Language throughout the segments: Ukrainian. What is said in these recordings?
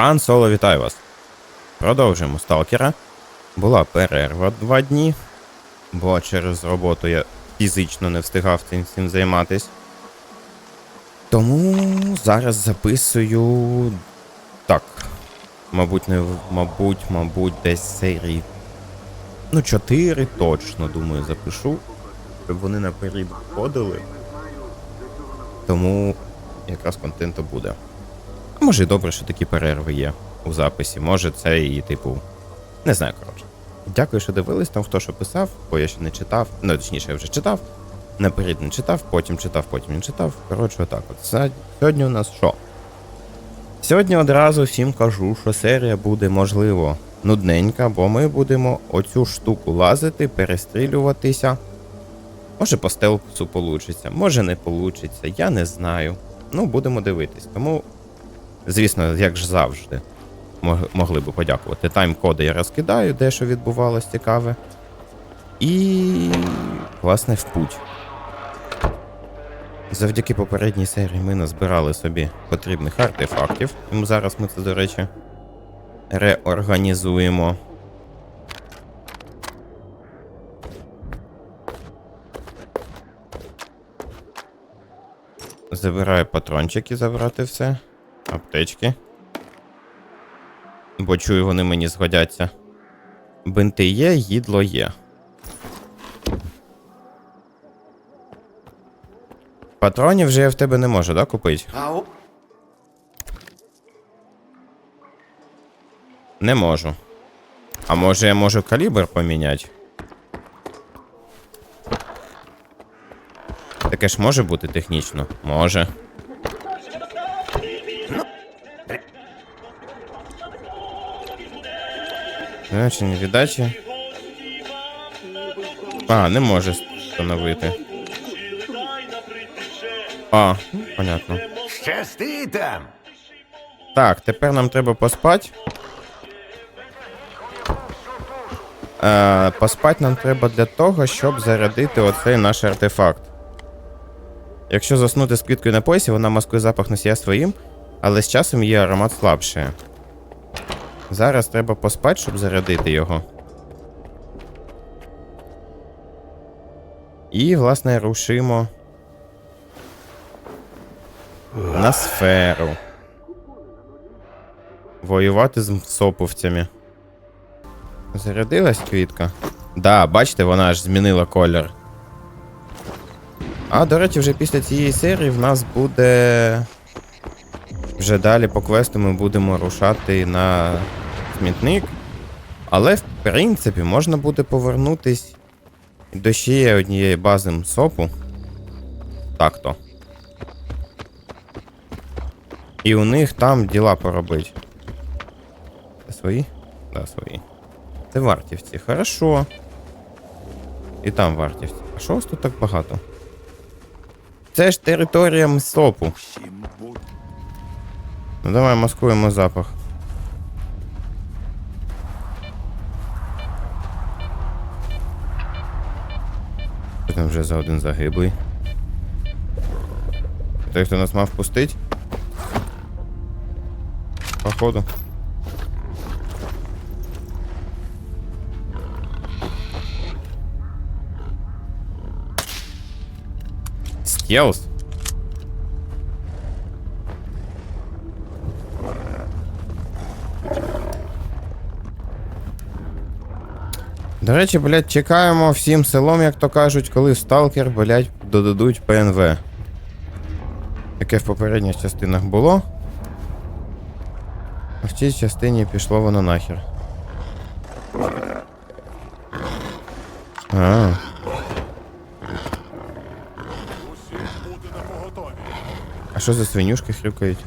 Пан Соло, вітаю вас. Продовжуємо сталкера. Була перерва два дні, бо через роботу я фізично не встигав цим всім займатись. Тому зараз записую. Так. Мабуть, не мабуть, мабуть, десь серії. Ну, 4 точно, думаю, запишу. Щоб вони наперед входили. Тому якраз контенту буде. Може добре, що такі перерви є у записі. Може, це і, типу. Не знаю, коротше. Дякую, що дивились там, хто що писав, бо я ще не читав. Ну, точніше, я вже читав. Наперед не читав, потім читав, потім не читав. Коротше, отак от. Сьогодні у нас що? Сьогодні одразу всім кажу, що серія буде, можливо, нудненька, бо ми будемо оцю штуку лазити, перестрілюватися. Може по стелсу получиться, може не получиться, я не знаю. Ну, будемо дивитись. Тому Звісно, як ж завжди, могли би подякувати. Тайм-коди я розкидаю, де що відбувалось цікаве. І, власне, в путь. Завдяки попередній серії ми назбирали собі потрібних артефактів. Тому зараз ми це, до речі, реорганізуємо. Забираю патрончики, забрати все. Аптечки. Бо чую, вони мені згодяться. Бинти є, їдло є. Патронів вже я в тебе не можу, да, купити? Ау. Не можу. А може я можу калібр поміняти? Таке ж може бути технічно? Може. Значення віддачі. А, не може встановити. А, ну, понятно. Щасти там. Так, тепер нам треба поспати. Е, поспати нам треба для того, щоб зарядити оцей наш артефакт. Якщо заснути з квіткою на поясі, вона маскує запах носія своїм, але з часом її аромат слабшає. Зараз треба поспати, щоб зарядити його. І, власне, рушимо на сферу. Воювати з соповцями. Зарядилась квітка? Да, бачите, вона аж змінила колір. А, до речі, вже після цієї серії в нас буде. Вже далі по квесту ми будемо рушати на смітник. Але, в принципі, можна буде повернутись до ще однієї бази СОПу. Так-то. І у них там діла поробить. Це свої? Да, свої. Це вартівці. Хорошо. І там вартівці. А що у вас тут так багато? Це ж територія МСОПу. Ну давай маскуємо запах. Там вже за один загиблий? Той, хто нас мав пустить? Походу. Стелс? До речі, блядь, чекаємо всім селом, як то кажуть, коли сталкер, блядь, додадуть ПНВ. Яке в попередніх частинах було. А в цій частині пішло воно нахер. А. А що за свинюшки хрюкають?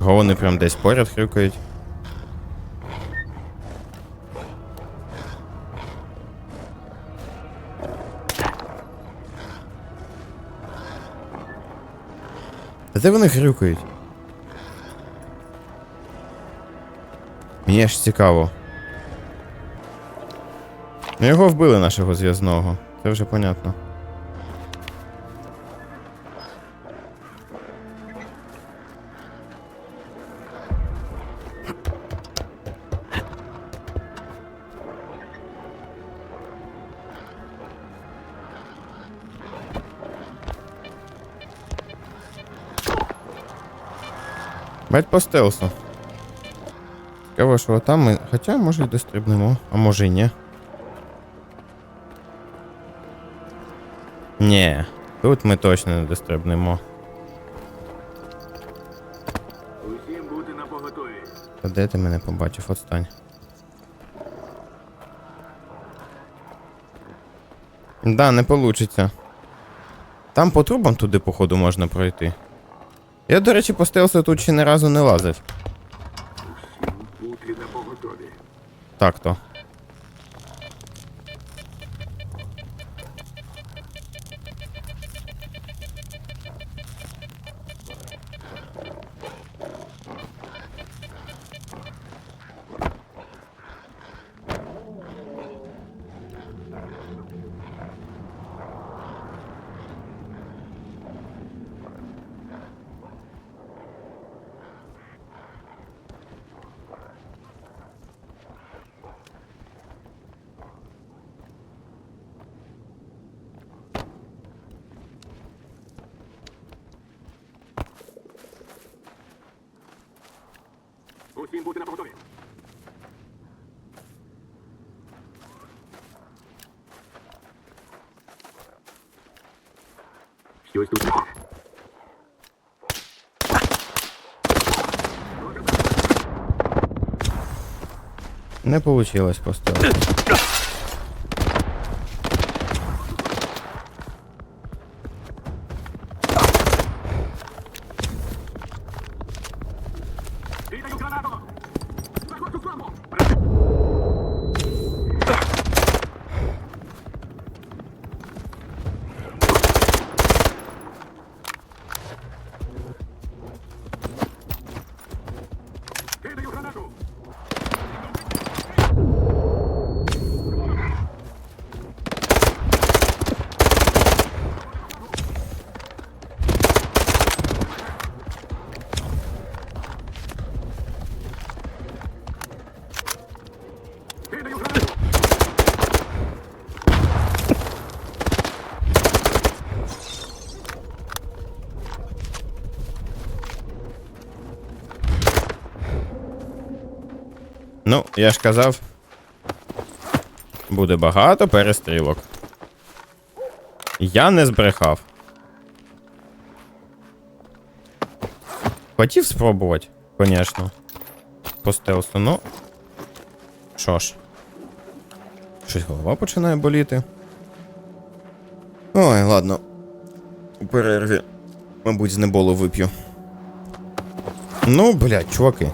Го вони прям десь поряд хрюкають. А де вони хрюкають? Мені ж цікаво. Ну його вбили нашого зв'язного. Це вже понятно. Бать по стелсу. Цікаво, що там ми. Хоча, може, й дострибнемо, а може й ні. Ні, тут ми точно не дострибнемо. Усім бути на поготові. Та де ти мене побачив? Отстань. Да, не получиться. Там по трубам туди, походу, можна пройти. Я, до речі, по стелсу тут ще ні разу не лазив. Так то. Бути на поготові. Щось тут. Не получилось по Ну, я ж казав. Буде багато перестрілок. Я не збрехав. Хотів спробувати, звісно. По стелсу, ну. Що ж. Щось голова починає боліти. Ой, ладно. У перерві. Мабуть, з неболу вип'ю. Ну, блядь, чуваки.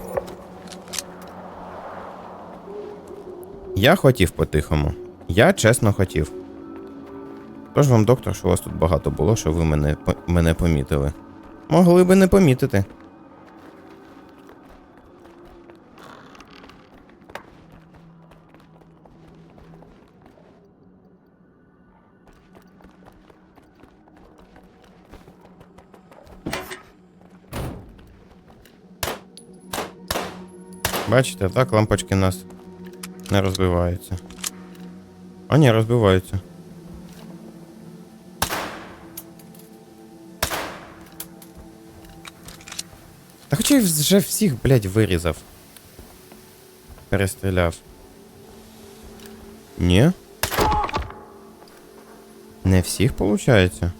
Я хотів по-тихому. Я чесно хотів. Тож вам, доктор, що у вас тут багато було, що ви мене, мене помітили. Могли би не помітити. Бачите, так лампочки нас не розбиваються. А ні, розбиваються. Та хоча я вже всіх, блядь, вирізав. Перестріляв. Ні? Не всіх, получається.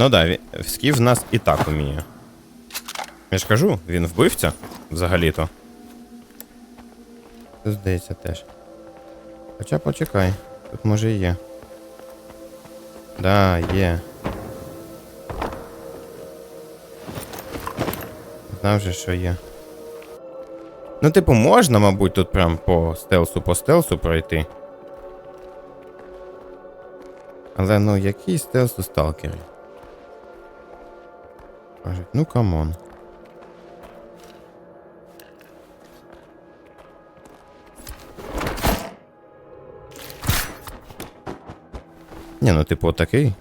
Ну да, Скіф в нас і так уміє. Я ж кажу, він вбивця взагалі-то. Тут здається теж. Хоча почекай, тут може і є. Да, є. Знав же, що є. Ну, типу, можна, мабуть, тут прям по стелсу по стелсу пройти. Але ну який стелс у сталкері? Кажуть, ну камон. Ні, ну типу такий.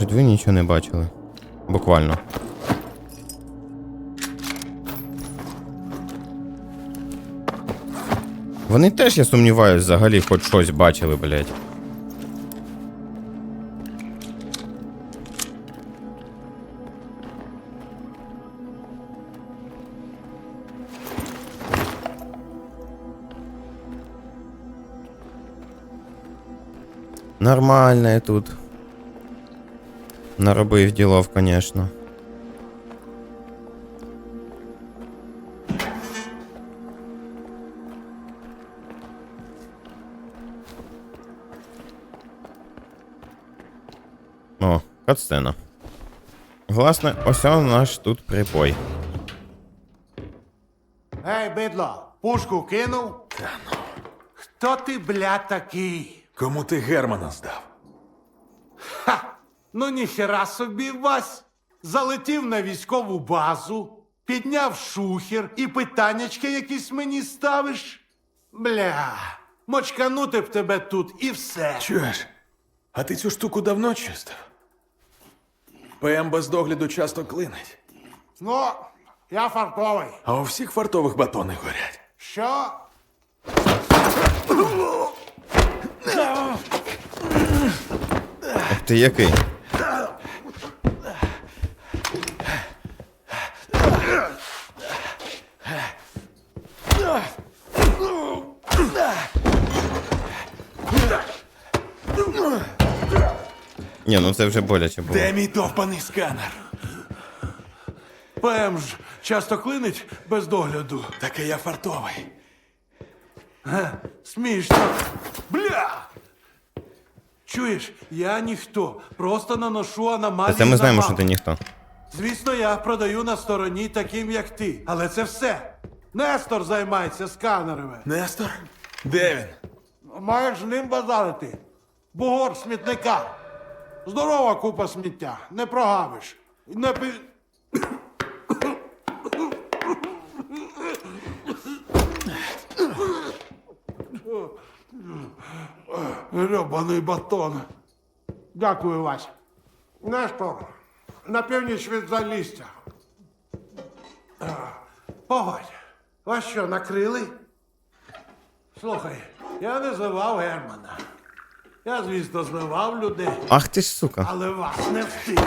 Кажуть, ви нічого не бачили. Буквально. Вони теж, я сумніваюся, взагалі хоч щось бачили, блядь. Нормально тут. Наробив ділов, конечно. О, катсцена. Власне, ось он наш тут припой. Ей, бидло, пушку кинув? Хто ти, бля, такий? Кому ти Германа здав? Ха! Ну ніхера собі Вась. Залетів на військову базу, підняв шухер і питаннячки якісь мені ставиш. Бля, мочканути б тебе тут і все. Чуєш? А ти цю штуку давно чистив? ПМ без догляду часто клинить, Ну, я фартовий. а у всіх фартових батони горять. Що? Ти який? Ні, ну це вже боляче було. Де мій довбаний сканер? ПМ ж часто клинить без догляду. Таке я фартовий. Смішно. Бля! Чуєш, я ніхто. Просто наношу Та аномалії. це ми на знаємо, мапу. що ти ніхто. Звісно, я продаю на стороні таким, як ти. Але це все. Нестор займається сканерами. Нестор? Де він? Маєш ним базарити. Бугор смітника. Здорова купа сміття. Не прогавиш. Не пи... Гребаний батон. Дякую, Вася. Нестор, на північ від залістя. Погодь, вас що, накрили? Слухай, я не зливав Германа. Я, звісно, знавав людей, Ах ти ж сука. але вас не встиг.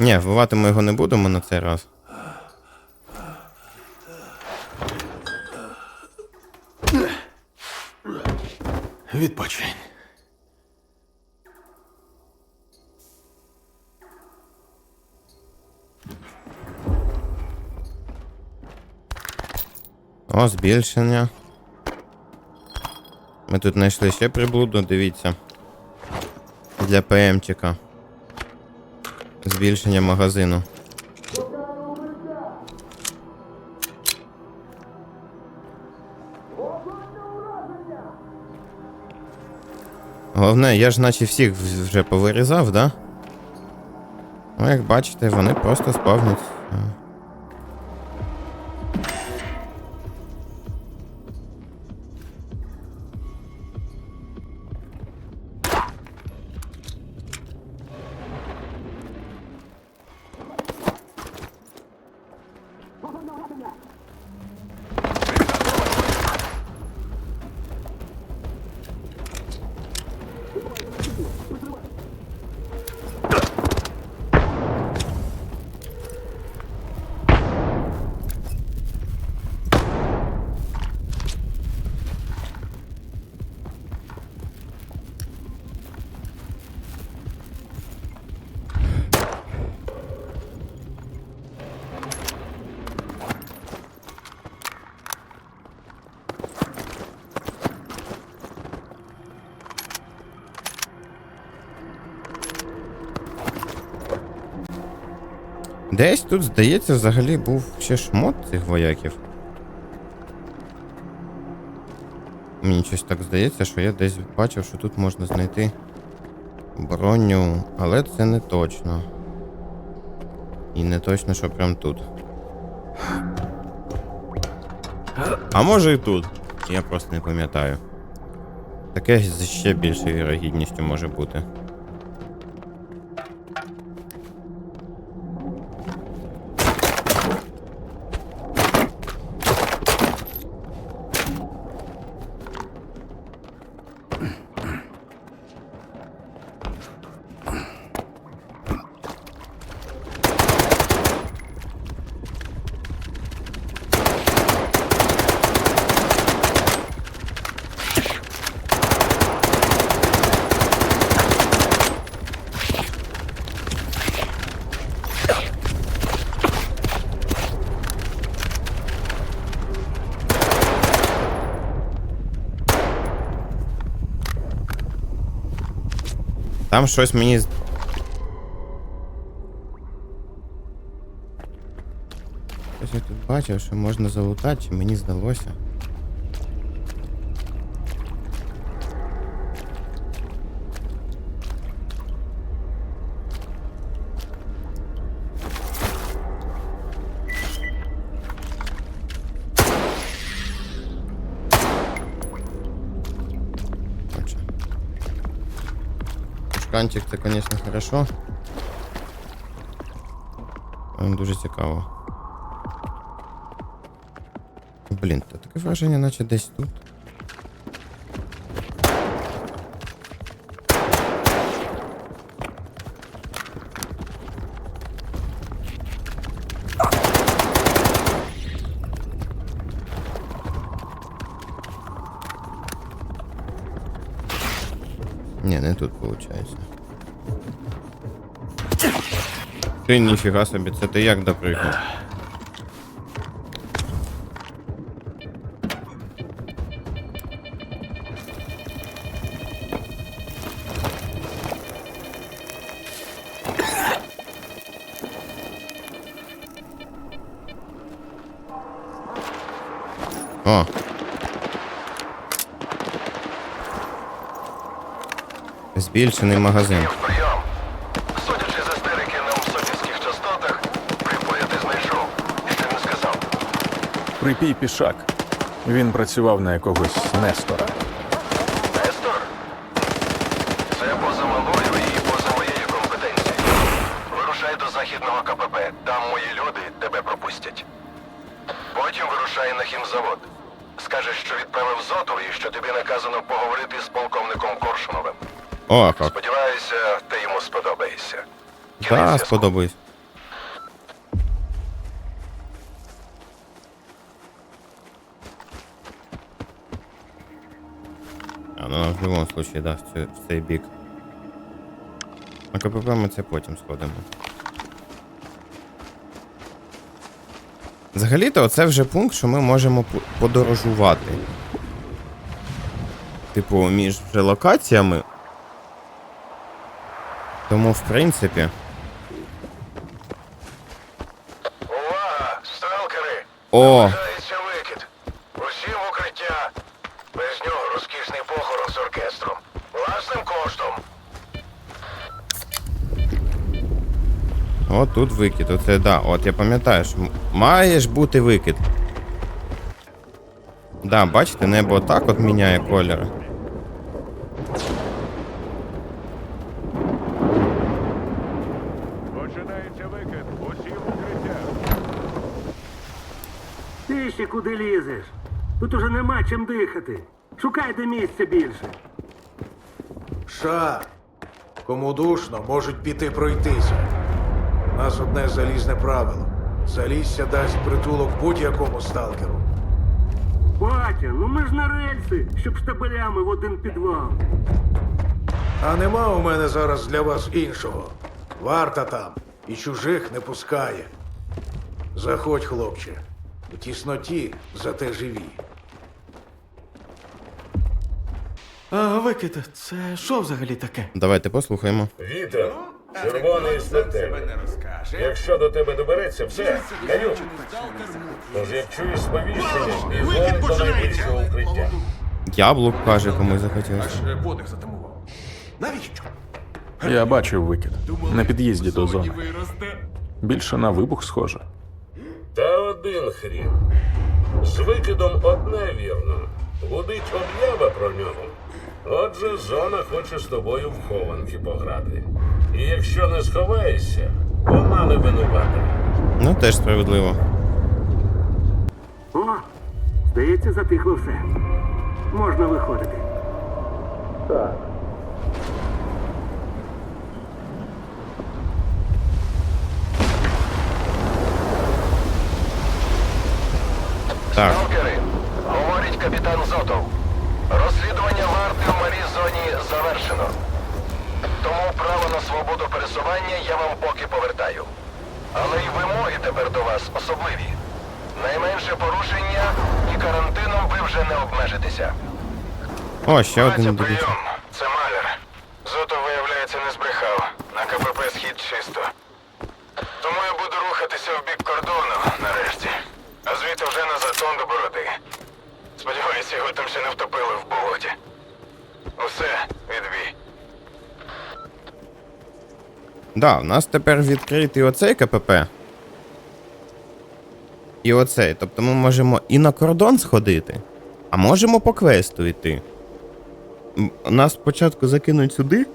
Ні, вбивати ми його не будемо на цей раз. Відпочинь. О, збільшення. Ми тут знайшли ще приблуду, дивіться. Для ПМчика. Збільшення магазину. Головне, я ж наче всіх вже повирізав, да? Ну, як бачите, вони просто спавнять. Десь тут, здається, взагалі був ще шмот цих вояків. Мені щось так здається, що я десь бачив, що тут можна знайти броню, але це не точно. І не точно, що прям тут. А може і тут. Я просто не пам'ятаю. Таке ще більшою вірогідністю може бути. Там щось мені. Щось я тут бачив, що можна залутати, чи мені здалося. Отже. Шканчик це, звісно, хорошо. Дуже цікаво. Блін, то таке враження, наче десь тут. Ні, не тут виходить. Ти ніфіга собі, це ти як допригнув? О, збільшений магазин. Судячи з істерики на усопівських частотах, припоя ти знайшов. І не сказав. Припій пішак. Він працював на якогось Нестора. О, як. Сподіваюся, ти йому сподобаєшся. Кінець Да, зв'язку. сподобаюсь. А, ну в будь-якому случае, да, в, цю, в цей бік. На КПП ми це потім сходимо. Взагалі-то це вже пункт, що ми можемо по- подорожувати. Типу, між вже локаціями. Тому, в принципі. Увага! Сталкери! О! Викид. Усі в укриття. Без нього розкішний похорон з оркестром. Власним коштом. От тут викид, оце да. От я пам'ятаю, що має ж бути викид. Да, бачите, небо отак от міняє кольори. Починається викид. Усі в укриття. Ти ще куди лізеш? Тут уже нема чим дихати. Шукайте місця більше. Ша, кому душно, можуть піти пройтися. У нас одне залізне правило. Залісся дасть притулок будь-якому сталкеру. Батя, ну ми ж на рельси, щоб штабелями в один підвал. А нема у мене зараз для вас іншого. Варта там і чужих не пускає. Заходь, хлопче. У тісноті зате живі. А, викид, це що взагалі таке? Давайте послухаємо. Вітер, червоний статевий. Якщо до тебе добереться, все, даю. Тож як чуєш сповіщення, бігом до найближчого укриття. Яблук каже, комусь захотілося. Навіщо? Я бачив викид. На під'їзді до зони. Більше на вибух схоже. Та один хрін. З викидом одне вірно. Гудить об'ява про нього. Отже, зона хоче з тобою в хованки пограти. І якщо не сховаєшся, вона не винувата. Ну, теж справедливо. О, здається, затихло все. Можна виходити. Так, Сталкери, говорить капітан Зотов. Розслідування варти в малій зоні завершено. Тому право на свободу пересування я вам поки повертаю. Але й вимоги тепер до вас особливі. Найменше порушення і карантином ви вже не обмежитеся. о, ще один дивіться. Це Маляр. Зотов, виявляється, не збрехав. На КПП схід чисто. Тому я буду рухатися в бік кордону нарешті. А звідти вже на затон до бороди. Сподіваюся, його там ще не втопили в болоті. Усе, відбій. Да, у нас тепер відкритий оцей КПП. І оцей. Тобто ми можемо і на кордон сходити, а можемо по квесту йти. Нас спочатку закинуть сюди.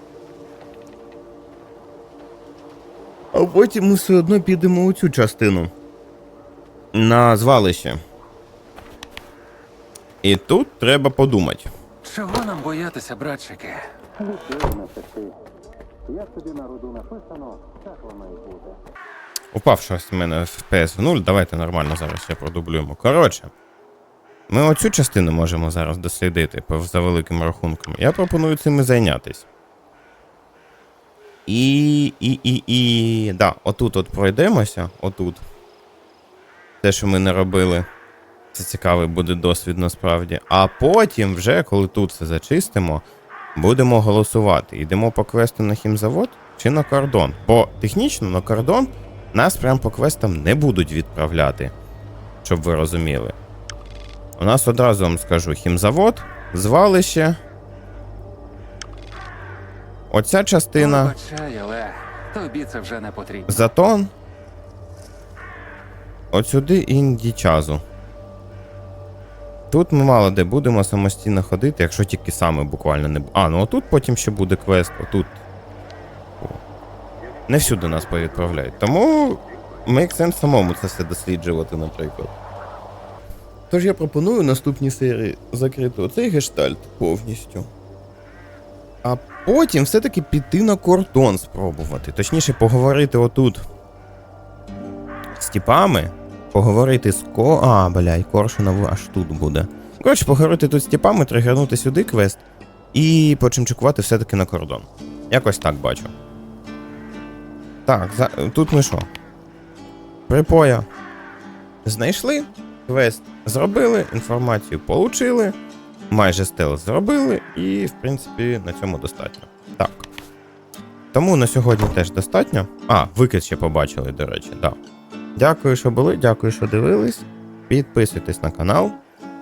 А потім ми все одно підемо у цю частину. На звалище. І тут треба подумати. Чого нам боятися, братчики? Як тобі народу написано, так воно і буде. Упав щось в мене FPS в нуль. Давайте нормально зараз ще продублюємо. Коротше, ми оцю частину можемо зараз дослідити за великим рахунком. Я пропоную цим і зайнятись. І. і. і. і. Да, отут от пройдемося. Отут. Те, що ми не робили. Це цікавий буде досвід насправді. А потім, вже, коли тут все зачистимо, будемо голосувати. Йдемо по квесту на хімзавод чи на кордон. Бо технічно на кордон нас прям по квестам не будуть відправляти. Щоб ви розуміли. У нас одразу вам скажу хімзавод, звалище. Оця частина. Вибачай, але тобі це вже не потрібно. Затон. От сюди індічазу. Тут ми мало де будемо самостійно ходити, якщо тільки саме буквально не А, ну отут потім ще буде квест, отут. Не всюди нас повідправляють. Тому make sense самому це все досліджувати, наприклад. Тож я пропоную наступній серії закрити оцей гештальт повністю. А потім все-таки піти на кордон спробувати. Точніше, поговорити отут з тіпами, поговорити з ко. А, бля, Коршунов аж тут буде. Коротше, поговорити тут з тіпами, тригернути сюди квест і почимчикувати все-таки на кордон. Якось так бачу. Так, за... тут ми що? Припоя. Знайшли квест, зробили, інформацію получили, майже стелс зробили, і, в принципі, на цьому достатньо. Так. Тому на сьогодні теж достатньо. А, викид ще побачили, до речі, так. Да. Дякую, що були, дякую, що дивились. Підписуйтесь на канал,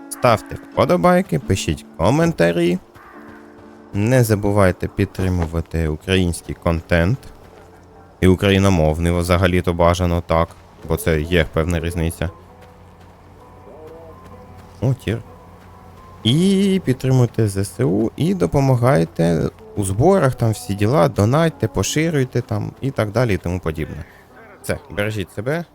ставте вподобайки, пишіть коментарі. Не забувайте підтримувати український контент. І україномовний взагалі-то бажано так, бо це є певна різниця. О. І підтримуйте ЗСУ, і допомагайте у зборах, там всі діла, донатьте, поширюйте там і так далі, і тому подібне. Все, бережіть себе.